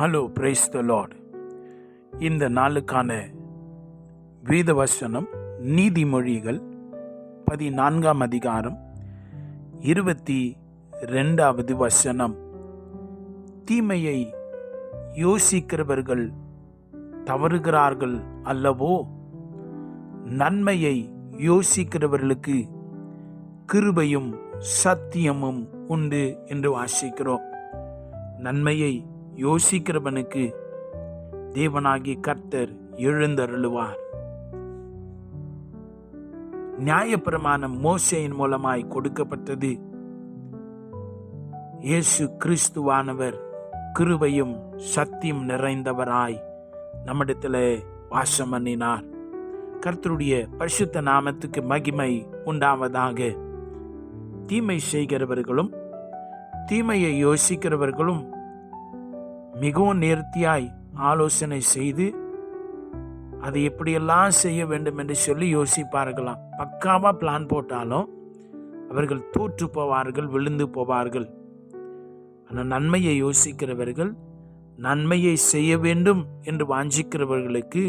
Hello praise the Lord இந்த நாளுக்கான வேத வசனம் நீதிமொழிகள் பதினான்காம் அதிகாரம் இருபத்தி ரெண்டாவது வசனம். தீமையை யோசிக்கிறவர்கள் தவறுகிறார்கள் அல்லவோ? நன்மையை யோசிக்கிறவர்களுக்கு கிருபையும் சத்தியமும் உண்டு என்று வாசிக்கிறோம். நன்மையை யோசிக்கிறவனுக்கு தேவனாகி கர்த்தர் எழுந்தருளுவார். நியாயப்பிரமாணம் மோசையின் மூலமாய் கொடுக்கப்பட்டது. இயேசு கிறிஸ்துவானவர் கிருபையும் சத்தியம் நிறைந்தவராய் நம்மிடத்தில் வாசம் பண்ணினார். கர்த்தருடைய பரிசுத்த நாமத்துக்கு மகிமை உண்டாவதாக. தீமை செய்கிறவர்களும் தீமையை யோசிக்கிறவர்களும் மிகவும் நேர்த்தியாய் ஆலோசனை செய்து அதை எப்படியெல்லாம் செய்ய வேண்டும் என்று சொல்லி யோசிப்பார்களாம். பக்காவாக பிளான் போட்டாலும் அவர்கள் தோற்று போவார்கள் விழுந்து போவார்கள். ஆனால் நன்மையை யோசிக்கிறவர்கள் நன்மையை செய்ய வேண்டும் என்று வாஞ்சிக்கிறவர்களுக்கு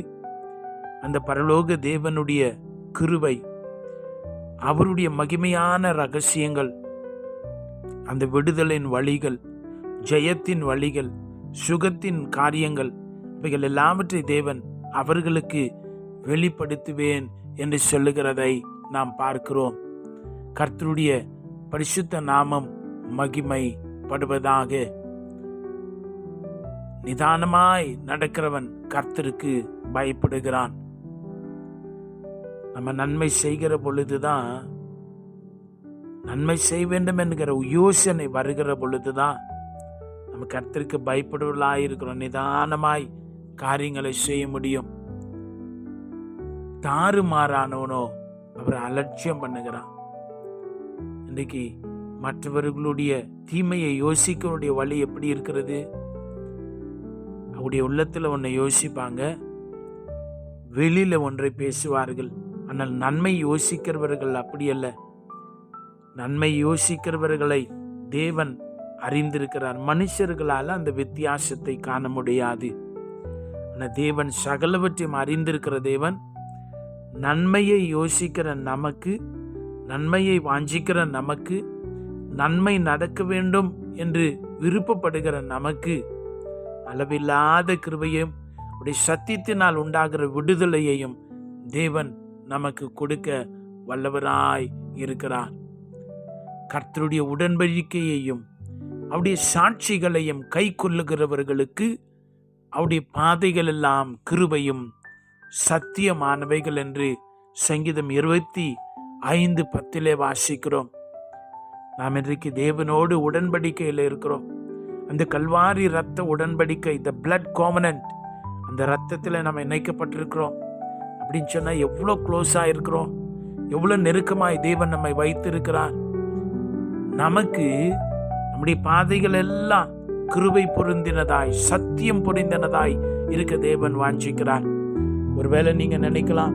அந்த பரலோக தேவனுடைய கிருவை அவருடைய மகிமையான ரகசியங்கள் அந்த விடுதலின் வழிகள் ஜெயத்தின் வழிகள் சுகத்தின் காரியங்கள் இவைகள் எல்லாவற்றை தேவன் அவர்களுக்கு வெளிப்படுத்துவேன் என்று சொல்லுகிறதை நாம் பார்க்கிறோம். கர்த்தருடைய பரிசுத்த நாமம் மகிமைப்படுவதாக. நிதானமாய் நடக்கிறவன் கர்த்தருக்கு பயப்படுகிறான். நம்ம நன்மை செய்கிற பொழுதுதான் நன்மை செய்ய வேண்டும் என்கிற யோசனை வருகிற பொழுதுதான் நம்ம கர்த்தருக்கு பயப்படுவர்களாய் இருக்கிறோம். நிதானமாய் காரியங்களை செய்ய முடியும். தாறுமாறானவனோ அவர் அலட்சியம் பண்ணுகிறான். இன்றைக்கு மற்றவர்களுடைய தீமையை யோசிக்கக்கூடிய வழி எப்படி இருக்கிறது? அவருடைய உள்ளத்தில் ஒன்றை யோசிப்பாங்க. வெளியில் ஒன்றை பேசுவார்கள். ஆனால் நன்மை யோசிக்கிறவர்கள் அப்படி அல்ல. நன்மை யோசிக்கிறவர்களை தேவன் அறிந்திருக்கிறார். மனுஷர்களால் அந்த வித்தியாசத்தை காண முடியாது. ஆனால் தேவன் சகலவற்றையும் அறிந்திருக்கிற தேவன் நன்மையை யோசிக்கிற நமக்கு நன்மையை வாஞ்சிக்கிற நமக்கு நன்மை நடக்க வேண்டும் என்று விருப்பப்படுகிற நமக்கு அளவில்லாத கிருபையும் அப்படி சத்தியத்தினால் உண்டாகிற விடுதலையையும் தேவன் நமக்கு கொடுக்க வல்லவராய் இருக்கிறார். கர்த்தருடைய உடன்படிக்கையையும் அவருடைய சாட்சிகளையும் கை கொள்ளுகிறவர்களுக்கு அவருடைய பாதைகள் எல்லாம் கிருபையும் சத்தியமானவைகள் என்று சங்கீதம் இருபத்தி ஐந்து பத்திலே வாசிக்கிறோம். நாம் இன்றைக்கு தேவனோடு உடன்படிக்கையில் இருக்கிறோம். அந்த கல்வாரி ரத்த உடன்படிக்கை த பிளட் கோமனன்ட் அந்த ரத்தத்தில் நம்ம இணைக்கப்பட்டிருக்கிறோம். அப்படின்னு சொன்னால் எவ்வளோ க்ளோஸாக இருக்கிறோம். எவ்வளோ நெருக்கமாய் தேவன் நம்மை வைத்திருக்கிறார். நமக்கு நம்முடைய பாதைகள் எல்லாம் கிருபை பொருந்தினதாய் சத்தியம் பொருந்தினதாய் இருக்க தேவன் வாஞ்சிக்கிறார். ஒருவேளை நீங்க நினைக்கலாம்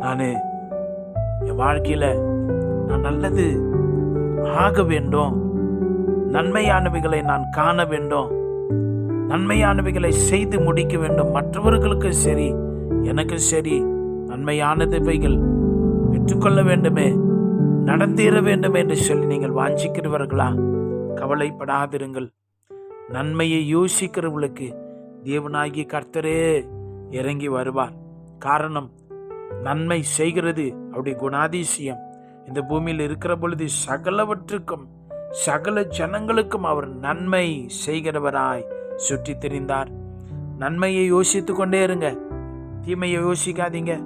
நான் என் வாழ்க்கையில நான் நல்லது ஆக வேண்டும் நன்மையானவைகளை நான் காண வேண்டும் நன்மையானவைகளை செய்து முடிக்க வேண்டும். மற்றவர்களுக்கு சரி எனக்கு சரி நன்மையானவைகள் பெற்றுக்கொள்ள வேண்டுமே. நடந்தேற வேண்டும் என்று சொல்லி நீங்கள் வாஞ்சிக்கிறவர்களா? கவலைப்படாதிருங்கள். நன்மையை யோசிக்கிறவர்களுக்கு தேவனாகிய கர்த்தரே இறங்கி வருவார். காரணம் நன்மை செய்கிறது அவருடைய குணாதிசயம். இந்த பூமியில் இருக்கிற பொழுது சகலவற்றுக்கும் சகல ஜனங்களுக்கும் அவர் நன்மை செய்கிறவராய் சுற்றி தெரிந்தார். நன்மையை யோசித்து கொண்டே இருங்க. தீமையை யோசிக்காதீங்க.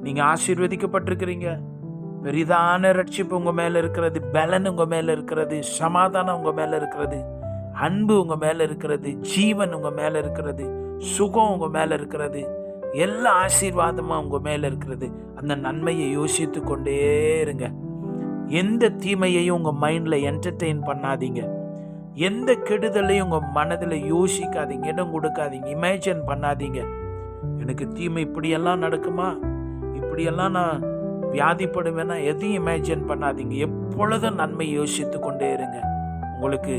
நீங்கள் ஆசீர்வதிக்கப்பட்டிருக்கிறீங்க. பெரிதான ரட்சிப்பு உங்கள் மேலே இருக்கிறது பலன் உங்கள் மேலே இருக்கிறது சமாதானம் உங்கள் மேலே இருக்கிறது அன்பு உங்கள் மேலே இருக்கிறது ஜீவன் உங்கள் மேலே இருக்கிறது சுகம் உங்கள் மேலே இருக்கிறது எல்லா ஆசீர்வாதமும் உங்கள் மேலே இருக்கிறது. அந்த நன்மையை யோசித்து கொண்டே இருங்க. எந்த தீமையையும் உங்கள் மைண்டில் என்டர்டெயின் பண்ணாதீங்க. எந்த கெடுதலையும் உங்கள் மனதில் யோசிக்காதீங்க இடம் கொடுக்காதீங்க இமேஜின் பண்ணாதீங்க. எனக்கு தீமை இப்படியெல்லாம் நடக்குமா? இப்படியெல்லாம் நான் வியாதிப்படும் என எதையும் இமேஜின் பண்ணாதீங்க. எப்பொழுதும் நன்மை யோசித்து கொண்டே இருங்க. உங்களுக்கு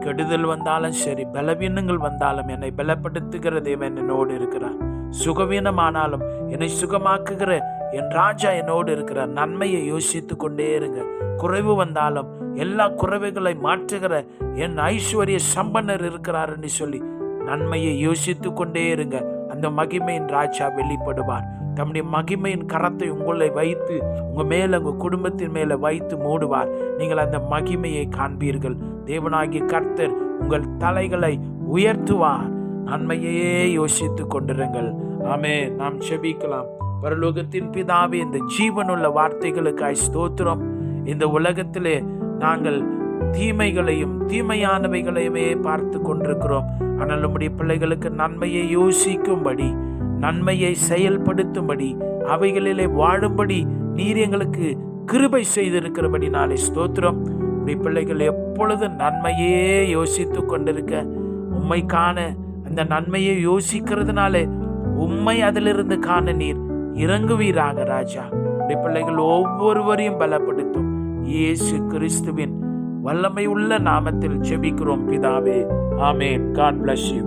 கெடுதல் வந்தாலும் சரி பலவீனங்கள் வந்தாலும் என்னை பலப்படுத்துகிற தேவன் என்னோடு இருக்கிறார். சுகவீனமானாலும் என்னை சுகமாக்குகிற என் ராஜா என்னோடு இருக்கிறார். நன்மையை யோசித்து கொண்டே இருங்க. குறைவு வந்தாலும் எல்லா குறைவுகளை மாற்றுகிற என் ஐஸ்வர்ய சம்பன்னர் இருக்கிறார் என்று சொல்லி நன்மையை யோசித்து கொண்டே இருங்க. அந்த மகிமையின் ராஜா வெளிப்படுவார். தம்முடைய மகிமையின் கரத்தை உங்களை வைத்து உங்கள் மேலே உங்கள் குடும்பத்தின் மேலே வைத்து மூடுவார். நீங்கள் அந்த மகிமையை காண்பீர்கள். தேவனாகிய கர்த்தர் உங்கள் தலைகளை உயர்த்துவார். நன்மையே யோசித்து கொண்டிருங்கள். ஆமே நாம் செபிக்கலாம் பரலோகத்தின் பிதாவே இந்த ஜீவனுள்ள வார்த்தைகளுக்காய் ஸ்தோத்திரம். இந்த உலகத்திலே நாங்கள் தீமைகளையும் தீமையானவைகளையுமே பார்த்து கொண்டிருக்கிறோம். ஆனால் நம்முடைய பிள்ளைகளுக்கு நன்மையை யோசிக்கும்படி நன்மையை செயல்படுத்தும்படி அவைகளிலே வாழும்படி நீர் எங்களுக்கு கிருபை செய்திருக்கிறபடி நாளை ஸ்தோத்திரம். உடைய பிள்ளைகள் எப்பொழுதும் நன்மையே யோசித்து கொண்டிருக்க உண்மை காண அந்த நன்மையை யோசிக்கிறதுனாலே உண்மை அதிலிருந்து காண நீர் இறங்குவீராக ராஜா. உடைய பிள்ளைகள் ஒவ்வொருவரையும் பலப்படுத்தும். இயேசு கிறிஸ்துவின் வல்லமை உள்ள நாமத்தில் செபிக்கிறோம் பிதாவே. ஆமென். God bless you